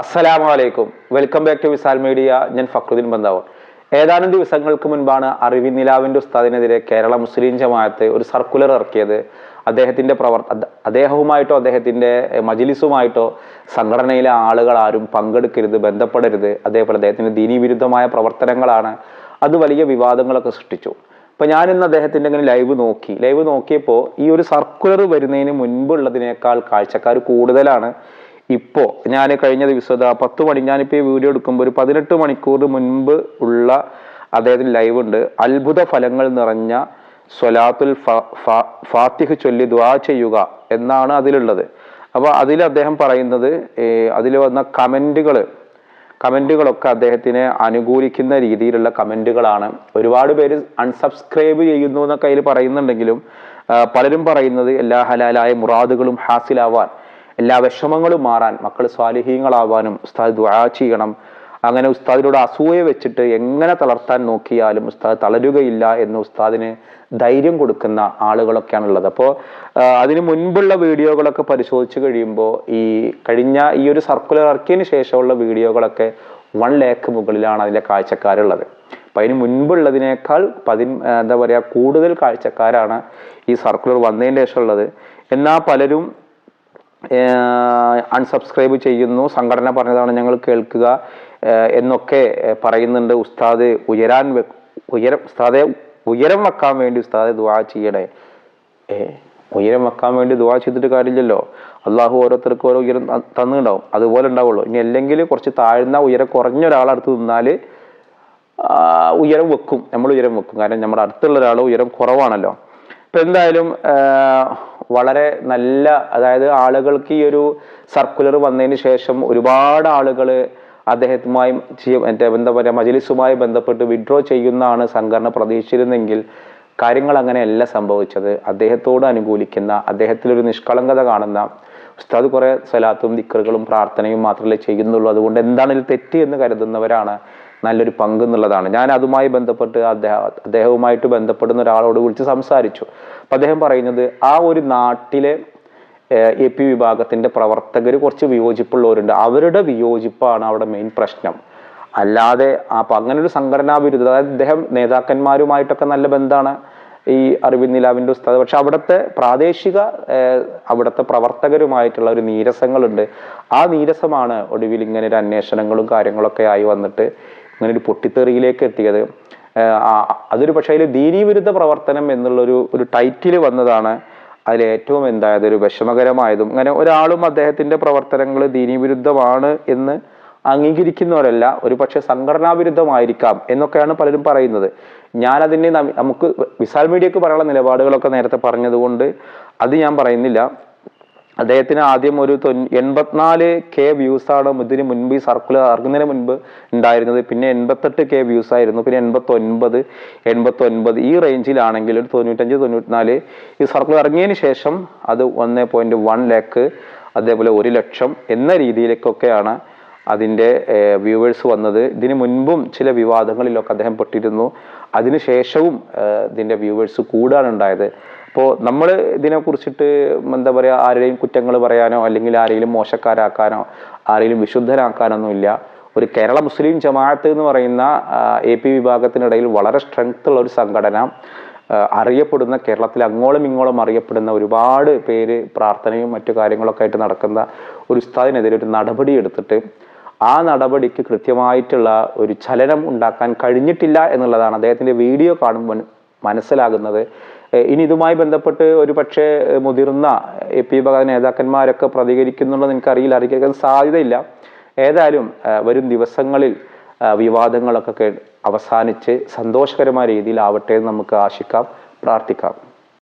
അസ്സലാമു അലൈക്കും welcome back to Visal media. ഞാൻ ഫക്രുദ്ദീൻ ബന്ധാവ് ഏതാനും ദിവസങ്ങൾക്ക് മുൻപാണ് അറിവി നിലാവിന്റെ ഉസ്താദിനെതിരെ കേരള മുസ്ലിം ജമാഅത്ത് ഒരു സർക്കുലർ ഇറക്കിയത്. അദ്ദേഹത്തിന്റെ പ്രവർ അദ്ദേഹവുമായിട്ടോ അദ്ദേഹത്തിന്റെ മജിലിസുമായിട്ടോ സംഘടനയിലെ ആളുകൾ ആരും പങ്കെടുക്കരുത് ബന്ധപ്പെടരുത്. അതേപോലെ അദ്ദേഹത്തിന്റെ ദീനീ വിരുദ്ധമായ പ്രവർത്തനങ്ങളാണ് അത് വലിയ വിവാദങ്ങളൊക്കെ സൃഷ്ടിച്ചു. അപ്പം ഞാനിന്ന് അദ്ദേഹത്തിന്റെ ഇങ്ങനെ ലൈവ് നോക്കി. ലൈവ് നോക്കിയപ്പോൾ ഈ ഒരു സർക്കുലർ വരുന്നതിന് മുൻപുള്ളതിനേക്കാൾ കാഴ്ചക്കാർ കൂടുതലാണ്. ഇപ്പോ ഞാൻ കഴിഞ്ഞ ദിവസം പത്ത് മണി ഞാനിപ്പോൾ ഈ വീഡിയോ എടുക്കുമ്പോൾ ഒരു പതിനെട്ട് മണിക്കൂർ മുൻപ് ഉള്ള അദ്ദേഹത്തിന് ലൈവ് ഉണ്ട്. അത്ഭുത ഫലങ്ങൾ നിറഞ്ഞ സ്വലാത്തുൽ ഫാത്തിഹ് ചൊല്ലി ദ്വാ ചെയ്യുക എന്നാണ് അതിലുള്ളത്. അപ്പോൾ അതിൽ അദ്ദേഹം പറയുന്നത് അതിൽ വന്ന കമന്റുകൾ കമന്റുകളൊക്കെ അദ്ദേഹത്തിനെ അനുകൂലിക്കുന്ന രീതിയിലുള്ള കമന്റുകളാണ് ഒരുപാട് പേര് അൺസബ്സ്ക്രൈബ് ചെയ്യുന്നു എന്നൊക്കെ അതിൽ പറയുന്നുണ്ടെങ്കിലും പലരും പറയുന്നത് എല്ലാ ഹലാലായ മുറാദുകളും ഹാസിലാവാൻ എല്ലാ വിഷമങ്ങളും മാറാൻ മക്കൾ സ്വാലിഹീങ്ങളാവാനും ഉസ്താദ് ദുആ ചെയ്യണം. അങ്ങനെ ഉസ്താദിനോട് അസൂയ വെച്ചിട്ട് എങ്ങനെ തളർത്താൻ നോക്കിയാലും ഉസ്താദ് തളരുകയില്ല എന്ന് ഉസ്താദിന് ധൈര്യം കൊടുക്കുന്ന ആളുകളൊക്കെയാണ് ഉള്ളത് അപ്പോൾ അതിന് മുൻപുള്ള വീഡിയോകളൊക്കെ പരിശോധിച്ച് കഴിയുമ്പോൾ ഈ കഴിഞ്ഞ ഈ ഒരു സർക്കുലർ ഇറക്കിയതിന് ശേഷമുള്ള വീഡിയോകളൊക്കെ വൺ ലേക്ക് മുകളിലാണ് അതിലെ കാഴ്ചക്കാരുള്ളത്. അപ്പം അതിന് മുൻപുള്ളതിനേക്കാൾ പതി എന്താ പറയുക കൂടുതൽ കാഴ്ചക്കാരാണ് ഈ സർക്കുലർ വന്നതിന് ശേഷമുള്ളത്. എന്നാൽ പലരും അൺസബ്സ്ക്രൈബ് ചെയ്യുന്നു. സംഘടന പറഞ്ഞതാണ് ഞങ്ങൾ കേൾക്കുക എന്നൊക്കെ പറയുന്നുണ്ട്. ഉസ്താദ് ഉയരാൻ ഉയരം ഉസ്താദെ ഉയരം വെക്കാൻ വേണ്ടി ഉസ്താദെ ദുവാ ചെയ്യണേ. ഏ ഉയരം വെക്കാൻ വേണ്ടി ദുവാ ചെയ്തിട്ട് കാര്യമില്ലല്ലോ. അള്ളാഹു ഓരോരുത്തർക്കും ഓരോ ഉയരം തന്നിട്ടുണ്ടാവും. അതുപോലെ ഉണ്ടാവുള്ളൂ. ഇനി അല്ലെങ്കിൽ കുറച്ച് താഴ്ന്ന ഉയരം കുറഞ്ഞ ഒരാളടുത്ത് നിന്നാൽ ഉയരം വെക്കും. നമ്മൾ ഉയരം വെക്കും. കാരണം നമ്മുടെ അടുത്തുള്ള ഒരാൾ ഉയരം കുറവാണല്ലോ. ഇപ്പൊ എന്തായാലും വളരെ നല്ല അതായത് ആളുകൾക്ക് ഈ ഒരു സർക്കുലർ വന്നതിന് ശേഷം ഒരുപാട് ആളുകൾ അദ്ദേഹത്തുമായി മറ്റേ എന്താ പറയുക മജലിസുമായി ബന്ധപ്പെട്ട് വിഡ്രോ ചെയ്യുന്നതാണ് സംഘടന പ്രതീക്ഷിച്ചിരുന്നെങ്കിൽ കാര്യങ്ങൾ അങ്ങനെയല്ല സംഭവിച്ചത്. അദ്ദേഹത്തോട് അനുകൂലിക്കുന്ന അദ്ദേഹത്തിലൊരു നിഷ്കളങ്കത കാണുന്ന ഉസ്താദ് കുറെ സ്വലാത്തും ദിക്കറുകളും പ്രാർത്ഥനയും മാത്രമല്ലേ ചെയ്യുന്നുള്ളൂ. അതുകൊണ്ട് എന്താണ് ഇതിൽ തെറ്റ് എന്ന് കരുതുന്നവരാണ് നല്ലൊരു പങ്ക് എന്നുള്ളതാണ്. ഞാൻ അതുമായി ബന്ധപ്പെട്ട് അദ്ദേഹം അദ്ദേഹവുമായിട്ട് ബന്ധപ്പെടുന്ന ഒരാളോട് വിളിച്ച് സംസാരിച്ചു. അപ്പം അദ്ദേഹം പറയുന്നത് ആ ഒരു നാട്ടിലെ എ പി വിഭാഗത്തിന്റെ പ്രവർത്തകർ കുറച്ച് വിയോജിപ്പുള്ളവരുണ്ട്. അവരുടെ വിയോജിപ്പാണ് അവിടെ മെയിൻ പ്രശ്നം. അല്ലാതെ അപ്പം അങ്ങനെ ഒരു സംഘടനാ വിരുദ്ധ അതായത് അദ്ദേഹം നേതാക്കന്മാരുമായിട്ടൊക്കെ നല്ല ബന്ധമാണ് ഈ അറിവിൻ നിലാവിന്റെ ഉസ്താദ്. പക്ഷെ അവിടുത്തെ പ്രാദേശിക അവിടുത്തെ പ്രവർത്തകരുമായിട്ടുള്ള ഒരു നീരസങ്ങളുണ്ട്. ആ നീരസമാണ് ഒടുവിൽ ഇങ്ങനെ ഒരു അന്വേഷണങ്ങളും കാര്യങ്ങളൊക്കെ ആയി വന്നിട്ട് ഇങ്ങനെ ഒരു പൊട്ടിത്തെറിയിലേക്ക് എത്തിയത്. അതൊരു പക്ഷേ അതിൽ ദീനീവിരുദ്ധ പ്രവർത്തനം എന്നുള്ളൊരു ഒരു ടൈറ്റിൽ വന്നതാണ് അതിൽ ഏറ്റവും എന്തായത് ഒരു വിഷമകരമായതും. അങ്ങനെ ഒരാളും അദ്ദേഹത്തിന്റെ പ്രവർത്തനങ്ങൾ ദീനീവിരുദ്ധമാണ് എന്ന് അംഗീകരിക്കുന്നവരല്ല ഒരു പക്ഷേ സംഘടനാ വിരുദ്ധമായിരിക്കാം എന്നൊക്കെയാണ് പലരും പറയുന്നത്. ഞാനതിനെ നമുക്ക് വിശാൽ മീഡിയക്ക് പറയാനുള്ള നിലപാടുകളൊക്കെ നേരത്തെ പറഞ്ഞതുകൊണ്ട് അത് ഞാൻ പറയുന്നില്ല. അദ്ദേഹത്തിന് ആദ്യം ഒരു തൊ എൺപത്തിനാല് കെ വ്യൂസ് ആണ് ഇതിന് മുൻപ് ഈ സർക്കുലർ ഇറങ്ങുന്നതിന് മുൻപ് ഉണ്ടായിരുന്നത്. പിന്നെ എൺപത്തെട്ട് കെ വ്യൂസ് ആയിരുന്നു. പിന്നെ എൺപത്തി ഒൻപത് എൺപത്തി ഒൻപത് ഈ റേഞ്ചിലാണെങ്കിൽ ഒരു തൊണ്ണൂറ്റഞ്ച് തൊണ്ണൂറ്റിനാല് ഈ സർക്കുലർ ഇറങ്ങിയതിന് ശേഷം അത് ഒന്ന് പോയിന്റ് വൺ ലാക്ക് അതേപോലെ ഒരു ലക്ഷം എന്ന രീതിയിലേക്കൊക്കെയാണ് അതിന്റെ വ്യൂവേഴ്സ് വന്നത്. ഇതിന് മുൻപും ചില വിവാദങ്ങളിലൊക്കെ അദ്ദേഹം പെട്ടിരുന്നു. അതിനുശേഷവും ഇതിന്റെ വ്യൂവേഴ്സ് കൂടാണ് ഉണ്ടായത്. അപ്പോൾ നമ്മൾ ഇതിനെക്കുറിച്ചിട്ട് എന്താ പറയുക ആരുടെയും കുറ്റങ്ങൾ പറയാനോ അല്ലെങ്കിൽ ആരെങ്കിലും മോശക്കാരാക്കാനോ ആരെങ്കിലും വിശുദ്ധരാക്കാനൊന്നും ഇല്ല ഒരു കേരള മുസ്ലിം ജമാഅത്ത് എന്ന് പറയുന്ന എ പി വിഭാഗത്തിനിടയിൽ വളരെ സ്ട്രെങ്ത് ഉള്ള ഒരു സംഘടന അറിയപ്പെടുന്ന കേരളത്തിൽ അങ്ങോളം ഇങ്ങോളം അറിയപ്പെടുന്ന ഒരുപാട് പേര് പ്രാർത്ഥനയും മറ്റു കാര്യങ്ങളൊക്കെ ആയിട്ട് നടക്കുന്ന ഒരു ഉസ്താദിനെതിരെ ഒരു നടപടി എടുത്തിട്ട് ആ നടപടിക്ക് കൃത്യമായിട്ടുള്ള ഒരു ചലനം ഉണ്ടാക്കാൻ കഴിഞ്ഞിട്ടില്ല എന്നുള്ളതാണ് അദ്ദേഹത്തിന്റെ വീഡിയോ കാണുമ്പോൾ മനസ്സിലാകുന്നത്. ഇനി ഇതുമായി ബന്ധപ്പെട്ട് ഒരു പക്ഷേ മുതിർന്ന എ പി വിഭാഗ നേതാക്കന്മാരൊക്കെ പ്രതികരിക്കുന്നുണ്ടെന്ന് എനിക്കറിയില്ല അറിയിക്കാൻ സാധ്യതയില്ല. ഏതായാലും വരും ദിവസങ്ങളിൽ വിവാദങ്ങളൊക്കെ അവസാനിച്ച് സന്തോഷകരമായ രീതിയിലാവട്ടെ എന്ന് നമുക്ക് ആശിക്കാം പ്രാർത്ഥിക്കാം.